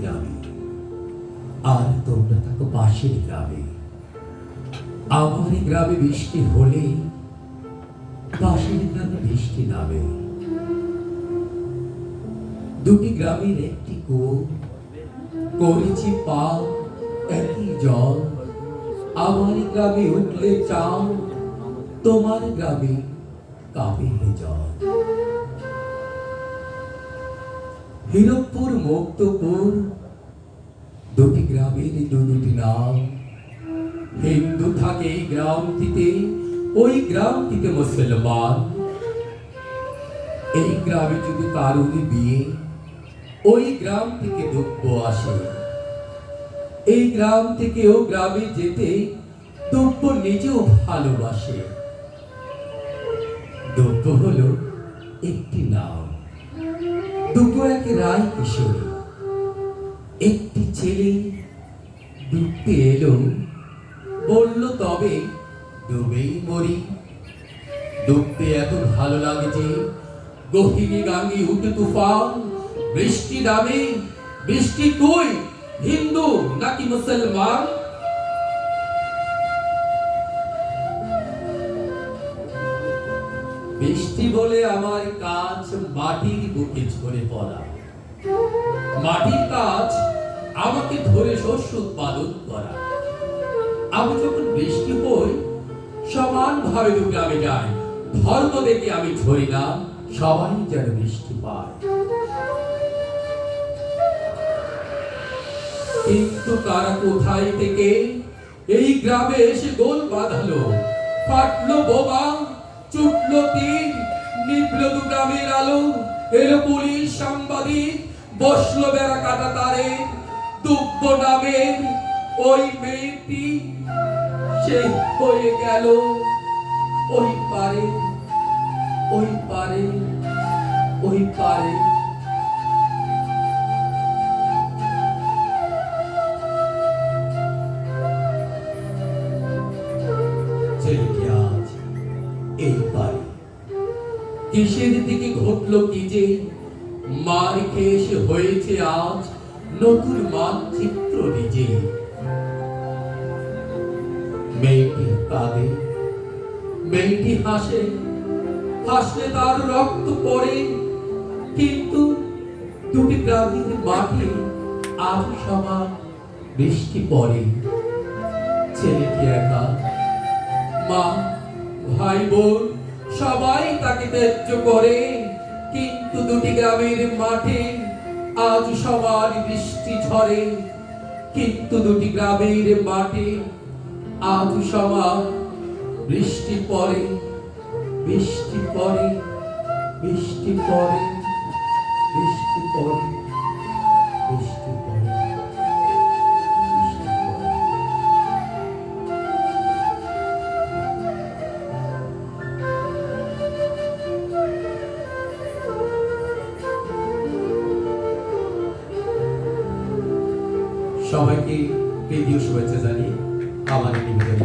গ্রামে আর তোমরা থাকো পাশের গ্রামে। আমার গ্রামে বৃষ্টি হলে পাশের গ্রামে বৃষ্টি নামে। দুটি গ্রামের একটি কুয়ো, করেছি পা একই জল। আমার গ্রামে উঠলে চাও তোমার গ্রামে কাবে জল। হিরকপুর মুক্তপুর, দুটি গ্রামের দু দুটি নাম। হিন্দু থাকে এই গ্রামটিতে, ওই গ্রামটিতে মুসলমান। এই গ্রামে যদি কারোর বিয়ে, ওই গ্রাম থেকে দুঃখ আসে। এই গ্রাম থেকে ও গ্রামে যেতে দুঃখ নিজেও ভালোবাসে। দুঃখ হলো একটি নাম। দুটো এক রায় কিশোরী একটি ছেলে ডুবতে এলো, বলল, তবে ডুবেই মরি। ডুবতে এত ভালো লাগছে গহিনী গাঙ্গি উঠে তুফান, বৃষ্টি দামে বৃষ্টি তুই, হিন্দু নাকি মুসলমান? বৃষ্টি বলে আমার কাজ মাটির বুকে ঝরে পড়া। মাটির কাজ আমাকে ধরে শস্য উৎপাদন করা। আমি যখন বৃষ্টি হই, সমান ভাবে দু গ্রামে যাই, ধর্ম দেখে আমি ঝরি না, সবাই যেন বৃষ্টি পায়। কিন্তু তারা কোথায় থেকে এই গ্রামে এসে গোল বাঁধালো, ফাটলো বোমা চুটলো তীর নিভলো গ্রামের আলো, এলো পুলিশ সাংবাদিক, বসল বেড়া কাটা তারে দুব্য নামের ওই মেয়েটি সে হয়ে গেল ওই পারে ওই পারে ওই পারে। কিসের দিকে ঘটলো কি যে? মার খেয়ে হয়েছে আজ, নতুন মানচিত্র নিজে। মেয়েটি কাঁদে, মেয়েটি হাসে, হাসলে তার রক্ত পড়ে। কিন্তু দুটি গ্রামের মাঠে আজ সমান বৃষ্টি পড়ে। ছেলেটি একা, মা, ভাই বোন সবাই তাকে ত্যায্য করে, কিন্তু দুটি গ্রামের মাঠে আজ সবার বৃষ্টি ঝরে। কিন্তু দুটি গ্রামের মাঠে আজ সবার বৃষ্টি পড়ে বৃষ্টি পড়ে বৃষ্টি পড়ে বৃষ্টি পড়ে। সবাইকে প্রীতীয় শুভেচ্ছা জানিয়ে আমার নিবেদন